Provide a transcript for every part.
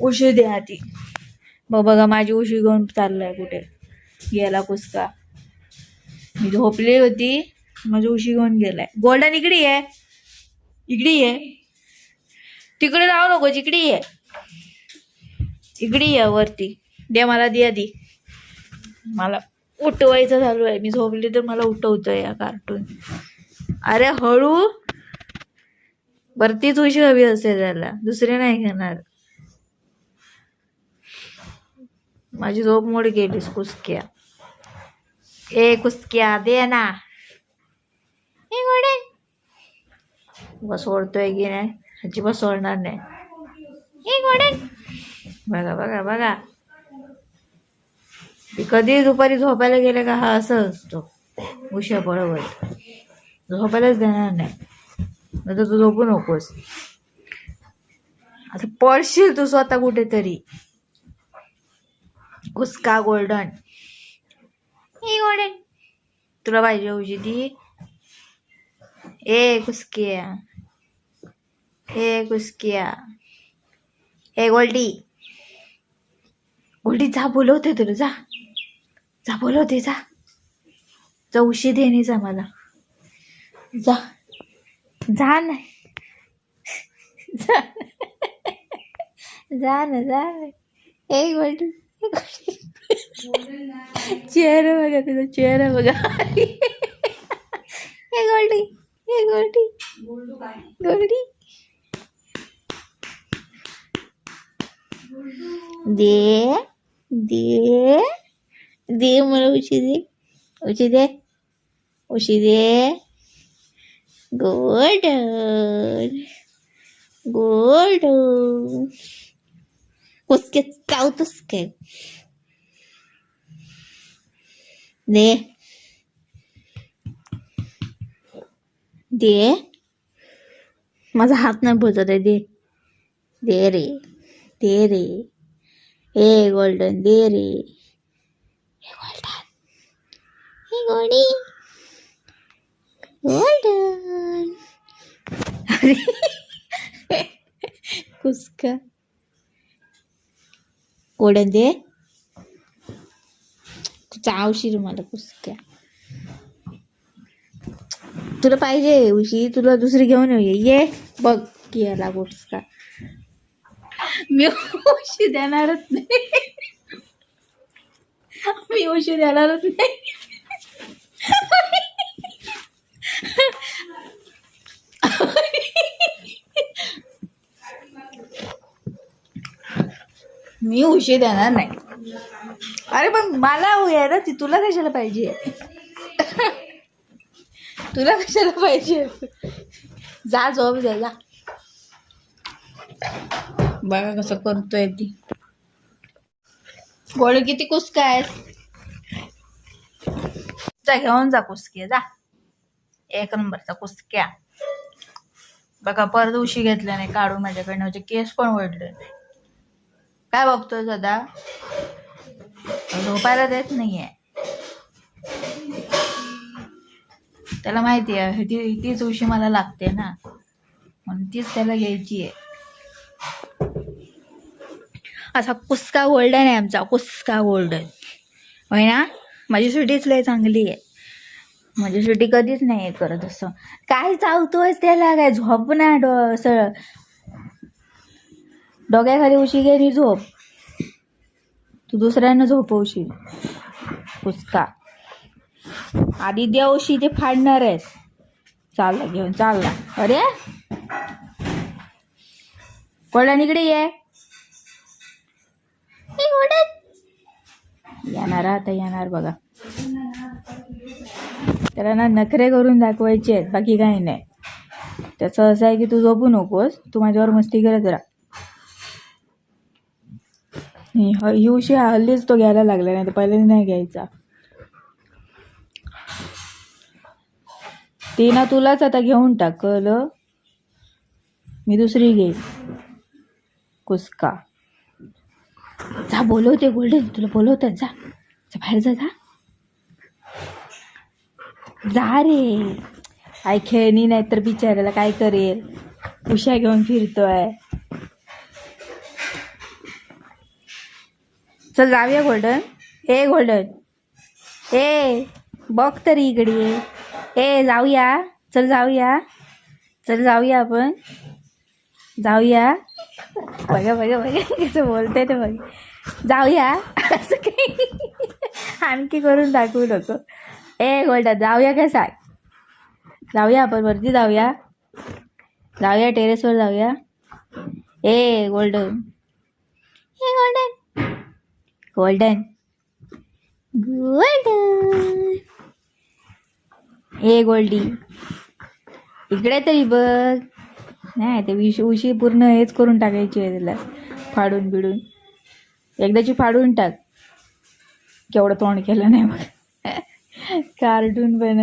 उशी द्या ती मग बघा माझी उशी घेऊन चाललाय कुठे? गेला कुसका? मी झोपली होती माझी उशी घेऊन गेलाय. गोल्डन इकडे ये. इकडे ये. तिकडे राहू नको इकडे ये. इकडे ये वरती. दे मला द्या दी. मला उठवायचं चालू आहे. मी झोपली तर मला उठवतोय या कार्टून अरे हळू. वरतीच उशी हवी असेल त्याला. दुसरे नाही घेणार. माझी झोप मोड गेलीस कुसक्या. ए कुसक्या दे ना. ए गोडे. बस सोडतोय की नाही? अजिबात सोडणार नाही. ए गोडे. बघा बघा बघा. ती कधी दुपारी झोपायला गेले का हा असं असतो. उशा पळवत. झोपायलाच देणार नाही. नाही तर तू झोपू नकोस. आता पडशील तू स्वतः कुठेतरी. कुसका गोल्डन. ए गोल्डन. तुला पाहिजे ती. ए कुसकिया ए कुसकिया ए गोल्डी. गोल्डी जा बोलवते तुला जा. जा बोलवते जा. जा उशी देणे जा मला. जा. जा ना. जा जा ना जा ए गोल्डी. चेहरा बघा तुझा चेहरा बघा ए गोल्डी ए गोल्डी गोल्डी दे दे दे मला उशी दे उशी दे उशी दे गोल्डन गोल्डन कुसके चावतोस काय दे दे माझा हात नाही बोलत आहे दे दे रे दे रे ए गोल्डन दे रे हे गोल्डन हे गोल्डी गोल्डन अरे कुसका गोल्डन तुझा चावशील मला कुसक्या तुला पाहिजे उशी तुला दुसरी घेऊन ये ये बघ की याला कुसका मी उशी देणारच नाही. मी उशी देणारच नाही. मी उशी देणार नाही. अरे पण मला आहे ना ती तुला कशाला पाहिजे? तुला कशाला पाहिजे? जा झोप जा जा. बघा कसं करतोय ती. गोळी किती कुसका आहे जा घेऊन जा कुसके जा. एक नंबरचा कुसक्या. बघा परत उशी घेतल्या नाही काढून माझ्याकडनं म्हणजे केस पण वडले काय बघतोय सदा? झोपायला देत नाहीये. त्याला माहिती आहे ती तीच उशी मला लागते ना. म्हणून तीच त्याला घ्यायची आहे असा कुसका गोल्डन आहे आमचा कुसका गोल्डन होय ना? माझी सुटीच लय चांगली आहे. माझी सुटी कधीच नाही करत असं. काय चावतोय त्याला? काय झोप ना डो असं डोक्याखाली उशी घे आणि झोप. तू दुसऱ्यांना झोपवशील. कुसका आधी द्या उशी ते फाडणार आहेस चालला घेऊन चालला अरे! कोल्डन इकडे ये. येणार आता येणार बघा. त्याला ना नखरे करून दाखवायचे आहेत बाकी काही नाही. त्याचं असं आहे की तू झोपू नकोस तू माझ्यावर मस्ती करत राहा. नाही, हल्लीच तो घ्यायला लागला नाही तर पहिले नाही घ्यायचा. ती ना तुलाच आता घेऊन टाक कळलं मी दुसरी घेईन. कुसका. जा बोलवते गोल्डन तुला बोलवतात जा. जा बाहेर जा जा. जा रे. काय खेळणी नाही तर बिचारायला काय करेल? उशा घेऊन फिरतोय. चल जाऊया गोल्डन ए गोल्डन ए बघ तरी इकडे. ए जाऊया. चल जाऊया. चल जाऊया आपण. जाऊया. बघा बघा बघा. कसं बोलते ते बघ. जाऊया. असं काही आणखी करून दाखवू नको. ए गोल्डन जाऊया काय सांग? जाऊया आपण वरती जाऊया. जाऊया टेरेसवर जाऊया. ए गोल्डन ए गोल्डन गोल्डन गोल्डन ए गोल्डी इकडे तरी बघ. नाही ते विष उशी पूर्ण हेच करून टाकायची आहे त्याला. फाडून बिडून. एकदाची फाडून टाक. केवढं तोंड केलं नाही मग कार्टून पण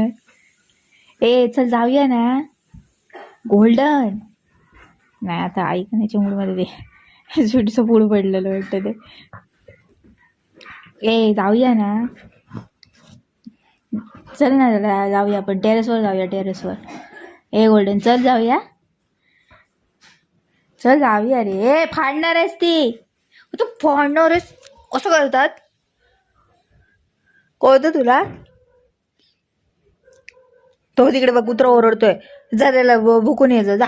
ए चल जाऊया ना. गोल्डन नाही आता ऐकण्याच्या मूडमध्ये ते सुटीचं पूड पडलेलं वाटतं ते. ए जाऊया ना चल ना जरा जाऊया आपण टेरेसवर जाऊया टेरेसवर ए गोल्डन चल जाऊया चल जाऊया रे ए फाडणार आहेस ती तू फाडणार आहेस असं करतात कळतं तुला तो तिकडे बघ कुत्रा ओरडतोय जा त्याला भुकून ये जा